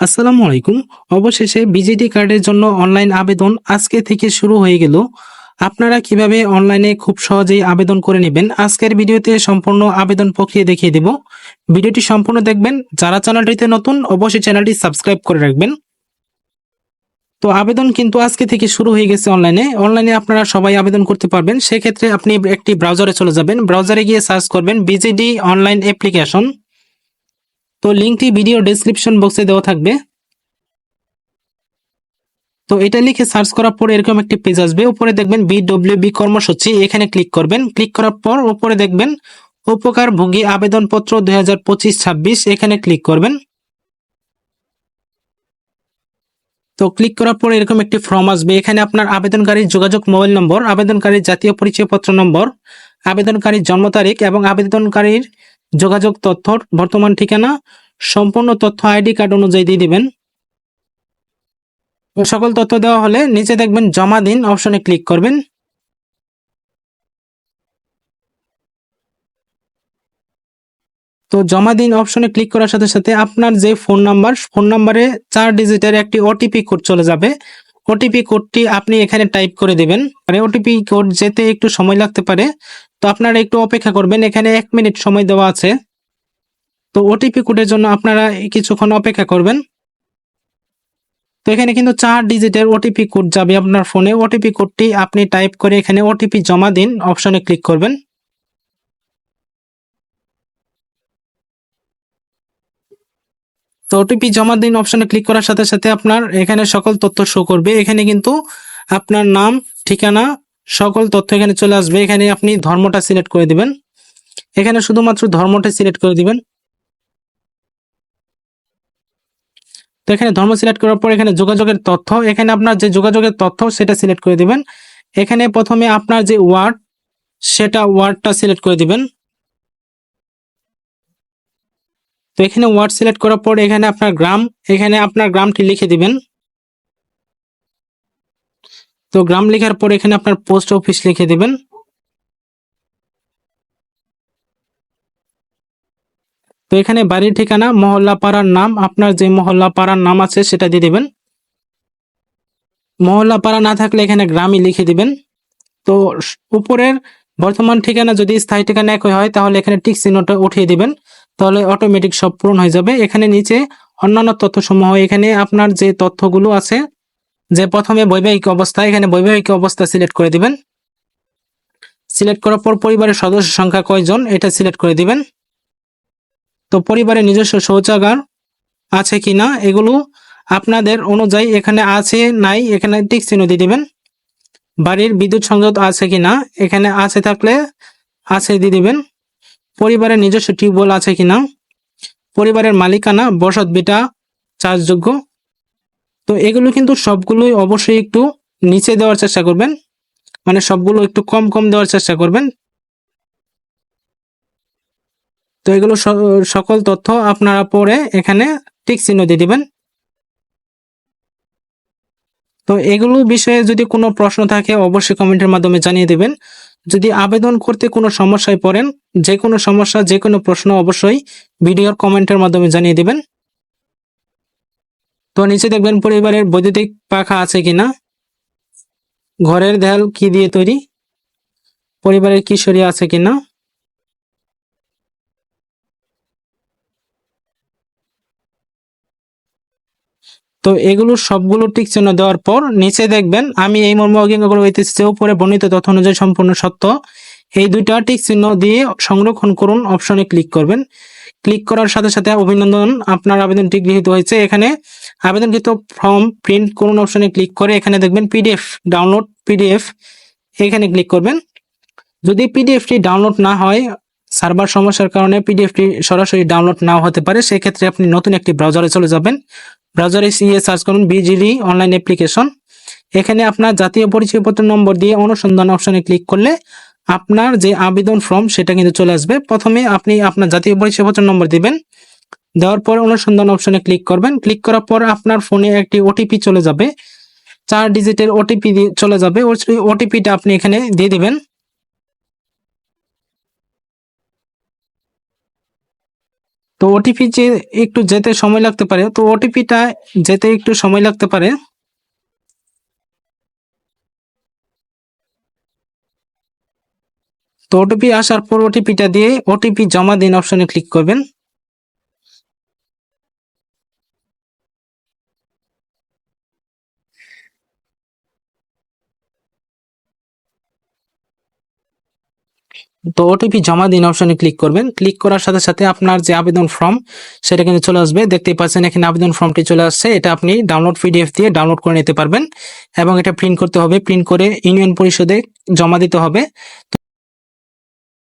আসসালামু আলাইকুম। অবশেষে বিজেডি কার্ডের জন্য অনলাইন আবেদন আজকে থেকে শুরু হয়ে গেল। আপনারা কীভাবে অনলাইনে খুব সহজেই আবেদন করে নেবেন? আজকের ভিডিওতে সম্পূর্ণ আবেদন প্রক্রিয়া দেখিয়ে দেব। ভিডিওটি সম্পূর্ণ দেখবেন। যারা চ্যানেলটিতে নতুন, অবশ্যই চ্যানেলটি সাবস্ক্রাইব করে রাখবেন। তো আবেদন কিন্তু আজকে থেকে শুরু হয়ে গেছে অনলাইনে। অনলাইনে আপনারা সবাই আবেদন করতে পারবেন। সেক্ষেত্রে আপনি একটি ব্রাউজারে চলে যাবেন। ব্রাউজারে গিয়ে সার্চ করবেন বিজেডি অনলাইন অ্যাপ্লিকেশন। তো লিঙ্কটি ভিডিও ডেসক্রিপশন বক্সে দেওয়া থাকবে। তো এটা লিখে সার্চ করার পর এরকম একটি পেজ আসবে। উপরে দেখবেন বি কর্মসূচি, এখানে ক্লিক করবেন। ক্লিক করার পর উপরে দেখবেন উপকার ভোগী আবেদনপত্র দুই হাজার পঁচিশ ছাব্বিশ, এখানে ক্লিক করবেন। তো ক্লিক করার পর এরকম একটি ফর্ম আসবে। এখানে আপনার আবেদনকারীর যোগাযোগ মোবাইল নম্বর, আবেদনকারীর জাতীয় পরিচয়পত্র নম্বর, আবেদনকারীর জন্ম তারিখ এবং আবেদনকারীর যোগাযোগ তথ্য বর্তমান ঠিকানা, সম্পূর্ণ তথ্য আইডি কার্ড অনুযায়ী দিয়ে দিবেন। সকল তথ্য দেওয়া হলে নিচে দেখবেন জমা দিন অপশনে ক্লিক করবেন। তো জমা দিন অপশনে ক্লিক করার সাথে সাথে আপনার যে ফোন নাম্বার, ফোন নাম্বারে চার ডিজিটের একটি ওটিপি কোড চলে যাবে। ওটিপি কোডটি আপনি এখানে টাইপ করে দিবেন। মানে ওটিপি কোড যেতে একটু সময় লাগতে পারে। তো আপনারা একটু অপেক্ষা করবেন। এখানে এক মিনিট সময় দেওয়া আছে। তো ওটিপি কোডের জন্য আপনারা কিছুক্ষণ অপেক্ষা করবেন। তো এখানে কিন্তু চার ডিজিটের ওটিপি কোড যাবে আপনার ফোনে। ওটিপি কোডটি আপনি টাইপ করে এখানে ওটিপি জমা দিন। অপশনে ক্লিক করবেন। তো ওটিপি জমা দিন অপশনে ক্লিক করার সাথে সাথে আপনার এখানে সকল তথ্য শো করবে। এখানে কিন্তু আপনার নাম, ঠিকানা, সকল তথ্য এখানে চলে আসবে। এখানে আপনি ধর্মটা সিলেক্ট করে দিবেন। এখানে শুধুমাত্র ধর্মটা সিলেক্ট করে দিবেন। তো এখানে ধর্ম সিলেক্ট করার পর এখানে যোগাযোগের তথ্য। এখানে আপনার যে যোগাযোগের তথ্য, সেটা সিলেক্ট করে দিবেন। এখানে প্রথমে আপনার যে ওয়ার্ড সেটা ওয়ার্ডটা সিলেক্ট করে দিবেন। তো এখানে ওয়ার্ড সিলেক্ট করার পর এখানে আপনার গ্রাম, এখানে আপনার গ্রামটি লিখে দিবেন। তো গ্রাম লেখার পর এখানে আপনার পোস্ট অফিস লিখে দিবেন। তো এখানে বাড়ির ঠিকানা মহল্লা পাড়ার নাম, আপনার যে মহল্লা পাড়ার নাম আছে সেটা দিয়ে দিবেন। মহল্লা পাড়া না থাকলে এখানে গ্রামই লিখে দিবেন। তো উপরের বর্তমান ঠিকানা যদি স্থায়ী ঠিকানা একই হয়, তাহলে এখানে টিক চিহ্নটা উঠিয়ে দিবেন। তাহলে অটোমেটিক সব পূরণ হয়ে যাবে। এখানে নিচে অন্যান্য তথ্যসমূহ, এখানে আপনার যে তথ্যগুলো আছে, যে প্রথমে বৈবাহিক অবস্থা, এখানে বৈবাহিক অবস্থা সিলেক্ট করে দিবেন। সিলেক্ট করার পর পরিবারের সদস্য সংখ্যা কয়জন, এটা সিলেক্ট করে দিবেন। তো পরিবারের নিজস্ব শৌচাগার আছে কি না এগুলো আপনাদের অনুযায়ী এখানে আছে, নাই, এখানে টিক চিহ্ন দিয়ে দিবেন। বাড়ির বিদ্যুৎ সংযোগ আছে কি না এখানে আছে থাকলে আছে দিয়ে দিবেন। পরিবারের নিজস্ব টিউবওয়েল আছে কি না পরিবারের মালিকানা, বসত, বিটা চার্জযোগ্য তো এগুলো কিন্তু সবগুলোই অবশ্যই একটু নিচে দেওয়ার চেষ্টা করবেন। মানে সবগুলো একটু কম কম দেওয়ার চেষ্টা করবেন। তো এগুলো সকল তথ্য আপনারা পরে এখানে টিক চিহ্ন দিয়ে দিবেন। তো এগুলো বিষয়ে যদি কোনো প্রশ্ন থাকে, অবশ্যই কমেন্টের মাধ্যমে জানিয়ে দেবেন। যদি আবেদন করতে কোনো সমস্যায় পড়েন, যে কোনো সমস্যা, যে কোনো প্রশ্ন অবশ্যই ভিডিওর কমেন্টের মাধ্যমে জানিয়ে দেবেন। তো নিচে দেখবেন পরিবারের বৈদ্যুতিক পাখা আছে কিনা। ঘরের দেয়াল কি দিয়ে তৈরি? পরিবারের কিশোরী আছে কিনা? তো এগুলো সবগুলো টিক চিহ্ন দেওয়ার পর নিচে দেখবেন আমি এই মর্ম অজ্ঞানগুলো হইতেছি উপরে বর্ণিত তথ্য অনুযায়ী সম্পূর্ণ সত্য। এই দুইটা টিক চিহ্ন দিয়ে সংরক্ষণ করুন অপশনে ক্লিক করবেন। ক্লিক করার সাথে সাথে অভিনন্দন, আপনার আবেদনটি গৃহীত হয়েছে এখানে। আবেদনকৃত ফর্ম প্রিন্ট করুন অপশনে ক্লিক করে এখানে দেখবেন পিডিএফ ডাউনলোড পিডিএফ এখানে ক্লিক করবেন। যদি পিডিএফটি ডাউনলোড না হয় সার্ভার সমস্যার কারণে পিডিএফটি সরাসরি ডাউনলোড নাও হতে পারে। সেক্ষেত্রে আপনি নতুন একটি ব্রাউজারে চলে যাবেন। ব্রাউজারে সিএ সার্চ করুন বিজিডি অনলাইন অ্যাপ্লিকেশন এখানে আপনার জাতীয় পরিচয়পত্র নম্বর দিয়ে অনুসন্ধান অপশনে ক্লিক করলে আপনার যে আবেদন ফর্ম সেটা কিন্তু চলে আসবে। প্রথমে আপনি আপনার জাতীয় পরিচয়পত্র নম্বর দিবেন। দেওয়ার পর অনুসন্ধান অপশনে ক্লিক করবেন। ক্লিক করার পর আপনার ফোনে একটি ওটিপি চলে যাবে। চার ডিজিটের ওটিপি চলে যাবে। ওটিপিটা আপনি এখানে দিয়ে দিবেন। তো ওটিপি যে একটু যেতে সময় লাগতে পারে, তো ওটিপিটা যেতে একটু সময় লাগতে পারে। তো ওটিপি আসার পর ওটিপিটা দিয়ে ওটিপি জমা দিন অপশনে ক্লিক করবেন। তো ওটিপি জমা দিন অপশনে ক্লিক করবেন। ক্লিক করার সাথে সাথে আপনার যে আবেদন ফর্ম সেটা কিন্তু চলে আসবে। দেখতেই পাচ্ছেন এখানে আবেদন ফর্মটি চলে আসছে। এটা আপনি ডাউনলোড পিডিএফ দিয়ে ডাউনলোড করে নিতে পারবেন এবং এটা প্রিন্ট করতে হবে। প্রিন্ট করে ইউনিয়ন পরিষদে জমা দিতে হবে। তো